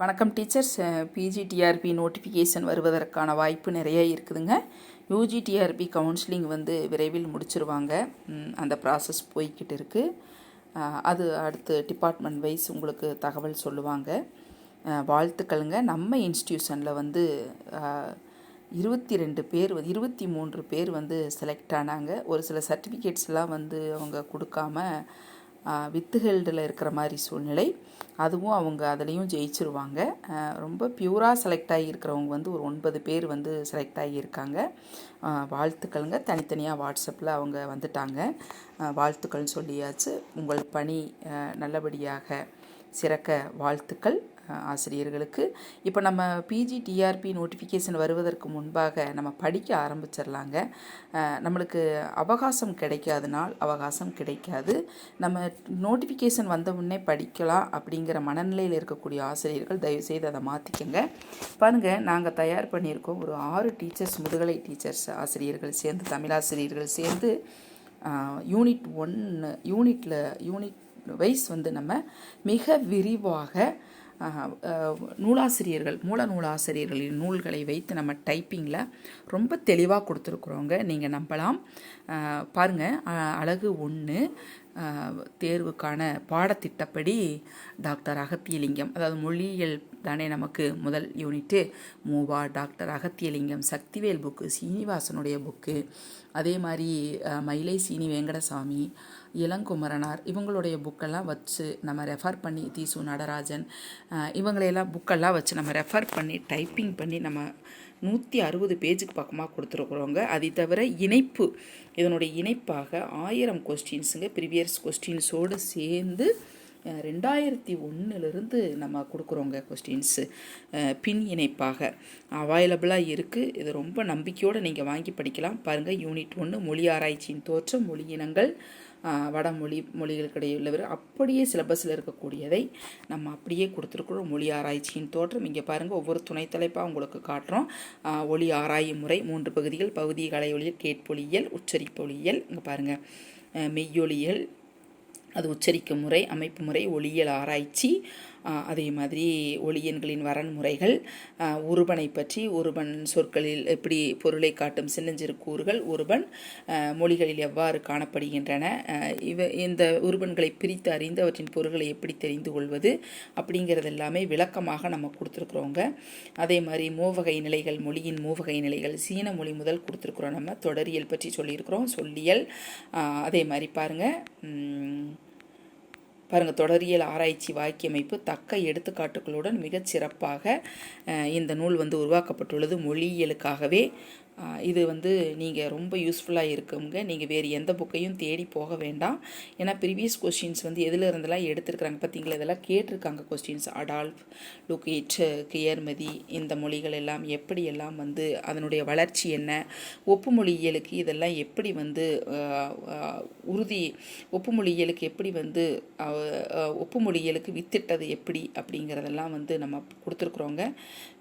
வணக்கம் teachers. PG TRP notification வருவதற்கான வாய்ப்பு நிறைய இருக்குதுங்க. யூஜி டிஆர்பி கவுன்சிலிங் வந்து விரைவில் முடிச்சிருவாங்க. அந்த ப்ராசஸ் போய்கிட்டு இருக்குது அது அடுத்து டிபார்ட்மெண்ட் வைஸ் உங்களுக்கு தகவல் சொல்லுவாங்க. வாழ்த்துக்களுங்க. நம்ம இன்ஸ்டியூஷனில் வந்து இருபத்தி ரெண்டு பேர் வந்து இருபத்தி மூன்று பேர் வந்து செலக்ட் ஆனாங்க. ஒரு சில சர்டிஃபிகேட்ஸ்லாம் வந்து அவங்க கொடுக்காம வித்துகளில் இருக்கிற மாதிரி சூழ்நிலை. அதுவும் அவங்க அதுலேயும் ஜெயிச்சிருவாங்க. ரொம்ப பியூராக செலக்ட் ஆகியிருக்கிறவங்க வந்து ஒரு ஒன்பது பேர் வந்து செலக்ட் ஆகியிருக்காங்க வாழ்த்துக்கள்ங்க. தனித்தனியாக வாட்ஸ்அப்பில் அவங்க வந்துட்டாங்க. வாழ்த்துக்கள்னு சொல்லியாச்சு. உங்கள் பணி நல்லபடியாக சிறக்க வாழ்த்துக்கள். ஆசிரியர்களுக்கு. இப்போ நம்ம பிஜி டிஆர்பி நோட்டிஃபிகேஷன் வருவதற்கு முன்பாக நம்ம படிக்க ஆரம்பிச்சிடலாங்க. நம்மளுக்கு அவகாசம் கிடைக்காத நாள் அவகாசம் கிடைக்காது. நம்ம நோட்டிஃபிகேஷன் வந்த உடனே படிக்கலாம் அப்படிங்கிற மனநிலையில் இருக்கக்கூடிய ஆசிரியர்கள் தயவுசெய்து அதை மாற்றிக்கங்க பாருங்கள் நாங்கள் தயார் பண்ணியிருக்கோம் ஒரு ஆறு டீச்சர்ஸ் முதுகலை டீச்சர்ஸ் ஆசிரியர்கள் சேர்ந்து தமிழாசிரியர்கள் சேர்ந்து யூனிட் ஒன்று யூனிட்டில் யூனிட் வைஸ் வந்து நம்ம மிக விரிவாக நூலாசிரியர்கள் மூல நூலாசிரியர்களின் நூல்களை வைத்து நம்ம டைப்பிங்கில் ரொம்ப தெளிவாக கொடுத்துருக்குறோங்க நீங்கள் நம்பலாம். பாருங்கள் அழகு ஒன்று தேர்வுக்கான பாடத்திட்டப்படி டாக்டர் அகத்தியலிங்கம் அதாவது மொழியியல் தானே நமக்கு முதல் யூனிட்டு மூவா டாக்டர் அகத்தியலிங்கம் சக்திவேல் புக்கு சீனிவாசனுடைய புக்கு அதே மாதிரி மயிலை சீனி வெங்கடசாமி இளங்குமரனார். இவங்களுடைய புக்கெல்லாம் வச்சு நம்ம ரெஃபர் பண்ணி தீசு நடராஜன் இவங்களையெல்லாம் புக்கெல்லாம் வச்சு நம்ம ரெஃபர் பண்ணி டைப்பிங் பண்ணி நம்ம நூற்றி அறுபது பேஜுக்கு பக்கமாக கொடுத்துருக்குறோங்க. அதை தவிர இணைப்பு இதனுடைய இணைப்பாக ஆயிரம் கொஸ்டின்ஸுங்க ப்ரீவியஸ் கொஸ்டின்ஸோடு சேர்ந்து ரெண்டாயிரத்தி ஒன்றுலேருந்து நம்ம கொடுக்குறோங்க கொஸ்டின்ஸு பின் இணைப்பாக. அவைலபிளாக இருக்குது இது ரொம்ப நம்பிக்கையோடு நீங்கள் வாங்கி படிக்கலாம். பாருங்கள் யூனிட் ஒன்று மொழி ஆராய்ச்சியின் தோற்றம் மொழி இனங்கள் வடமொழி மொழிகளுக்கிடையே உள்ளவர். அப்படியே சிலபஸில் இருக்கக்கூடியதை நம்ம அப்படியே கொடுத்துருக்குறோம். மொழி ஆராய்ச்சியின் தோற்றம். இங்கே பாருங்கள் ஒவ்வொரு துணை தலைப்பாக உங்களுக்கு காட்டுறோம். ஒளி ஆராயும் முறை மூன்று பகுதிகள். பகுதி கலை ஒளியல் கேட்பொழியல் உச்சரிப்பொழியல் இங்கே பாருங்கள் மெய்யொலியல் அது உச்சரிக்கும் முறை அமைப்பு முறை ஒளியியல் ஆராய்ச்சி அதே மாதிரி ஒளியன்களின் வரன்முறைகள் ஆஹ், உருபனை பற்றி ஒருபன் சொற்களில் எப்படி பொருளை காட்டும் சின்னஞ்சிறு கூறுகள் ஒருபன் மொழிகளில் எவ்வாறு காணப்படுகின்றன இவ இந்த உருபன்களை பிரித்து அறிந்து அவற்றின் பொருள்களை எப்படி தெரிந்து கொள்வது அப்படிங்கிறது எல்லாமே விளக்கமாக நம்ம கொடுத்துருக்குறோங்க. அதே மாதிரி மூவகை நிலைகள் மொழியின் மூவகை நிலைகள் சீன மொழி முதல் கொடுத்துருக்குறோம் நம்ம. தொடரியல் பற்றி சொல்லியிருக்கிறோம் சொல்லியல் அதே மாதிரி பாருங்கள் பாருங்கள் தொடரியல் ஆராய்ச்சி வாக்கியமைப்பு தக்க எடுத்துக்காட்டுகளுடன் மிகச் சிறப்பாக இந்த நூல் வந்து உருவாக்கப்பட்டுள்ளது மொழியியலுக்காகவே. இது வந்து நீங்கள் ரொம்ப யூஸ்ஃபுல்லாக இருக்குங்க. நீங்கள் வேறு எந்த புக்கையும் தேடி போக வேண்டாம். ஏன்னா ப்ரீவியஸ் கொஸ்டின்ஸ் வந்து எதில் இருந்தெல்லாம் எடுத்துருக்குறாங்க பார்த்தீங்களா? இதெல்லாம் கேட்டிருக்காங்க கொஸ்டின்ஸ் அடால்ஃப் லுகேட் கியர்மதி இந்த மொழிகள் எல்லாம் எப்படி எல்லாம் வந்து அதனுடைய வளர்ச்சி என்ன? ஒப்பு மொழியியலுக்கு இதெல்லாம் எப்படி வந்து உறுதி ஒப்பு மொழியியலுக்கு எப்படி வந்து ஒப்பு மொழியியலுக்கு வித்திட்டது எப்படி அப்படிங்கிறதெல்லாம் வந்து நம்ம கொடுத்துருக்குறோங்க.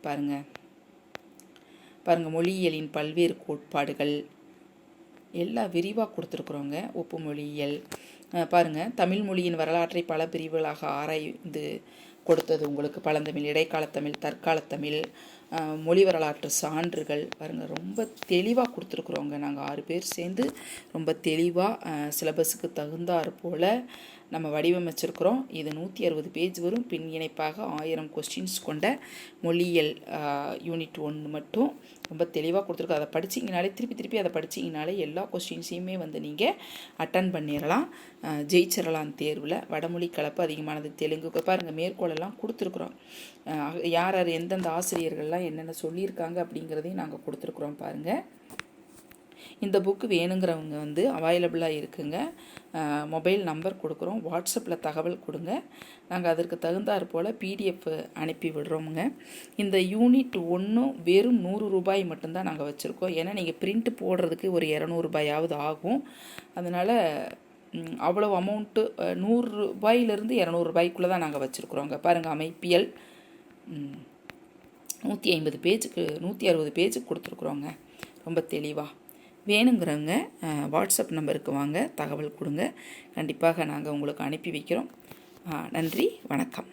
பாருங்கள் பாருங்கள் மொழியியலின் பல்வேறு கோட்பாடுகள். எல்லாம் விரிவாக கொடுத்துருக்குறோங்க. ஒப்பு மொழியியல். பாருங்கள் தமிழ் மொழியின் வரலாற்றை பல பிரிவுகளாக ஆராய்ந்து கொடுத்தது உங்களுக்கு பழந்தமிழ் இடைக்காலத்தமிழ் தற்காலத்தமிழ் மொழி வரலாற்று சான்றுகள் பாருங்க. ரொம்ப தெளிவாக கொடுத்துருக்குறோங்க. நாங்கள் ஆறு பேர் சேர்ந்து ரொம்ப தெளிவாக சிலபஸுக்கு தகுந்தாற் போல் நம்ம வடிவமைச்சிருக்கிறோம். இது நூற்றி அறுபது பேஜ் வரும். பின் இணைப்பாக ஆயிரம் கொஸ்டின்ஸ் கொண்ட மொழியியல் யூனிட் ஒன்று மட்டும் ரொம்ப தெளிவாக கொடுத்துருக்கோம் அதை படிச்சிங்கனாலே திருப்பி திருப்பி அதை படிச்சிங்கனாலே எல்லா கொஸ்டின்ஸையுமே வந்து நீங்கள் அட்டன் பண்ணிடலாம் ஜெயிச்சிடலாம் தேர்வில். வடமொழி கலப்பு அதிகமானது தெலுங்கு. பாருங்கள் மேற்கோளெல்லாம் கொடுத்துருக்குறோம். யார் யார் எந்தெந்த ஆசிரியர்கள்லாம் என்னென்ன சொல்லியிருக்காங்க அப்படிங்கிறதையும் நாங்கள் கொடுத்துருக்குறோம் பாருங்கள் இந்த புக்கு வேணுங்கிறவங்க வந்து அவைலபிளாக இருக்குங்க. மொபைல் நம்பர் கொடுக்குறோம். வாட்ஸ்அப்பில் தகவல் கொடுங்க. நாங்கள் அதற்கு தகுந்தாற் போல் பிடிஎஃப் அனுப்பி விடுறோமுங்க. இந்த யூனிட் ஒன்றும் வெறும் நூறு ரூபாய் மட்டும்தான் நாங்கள் வச்சுருக்கோம். ஏன்னா நீங்கள் பிரிண்ட் போடுறதுக்கு ஒரு இரநூறுபாயாவது ஆகும். அதனால் அவ்வளோ அமௌண்ட்டு நூறு ரூபாயிலிருந்து இரநூறுபாய்க்குள்ளே தான் நாங்கள் வச்சுருக்குறோங்க. பாருங்கள் அமைப்பியல். நூற்றி ஐம்பது பேஜுக்கு நூற்றி அறுபது பேஜுக்கு கொடுத்துருக்குறோங்க. ரொம்ப தெளிவாக வேணுங்கிறவங்க வாட்ஸ்அப் நம்பருக்கு வாங்க தகவல் கொடுங்க. கண்டிப்பாக நாங்கள் உங்களுக்கு அனுப்பி வைக்கிறோம். நன்றி வணக்கம்.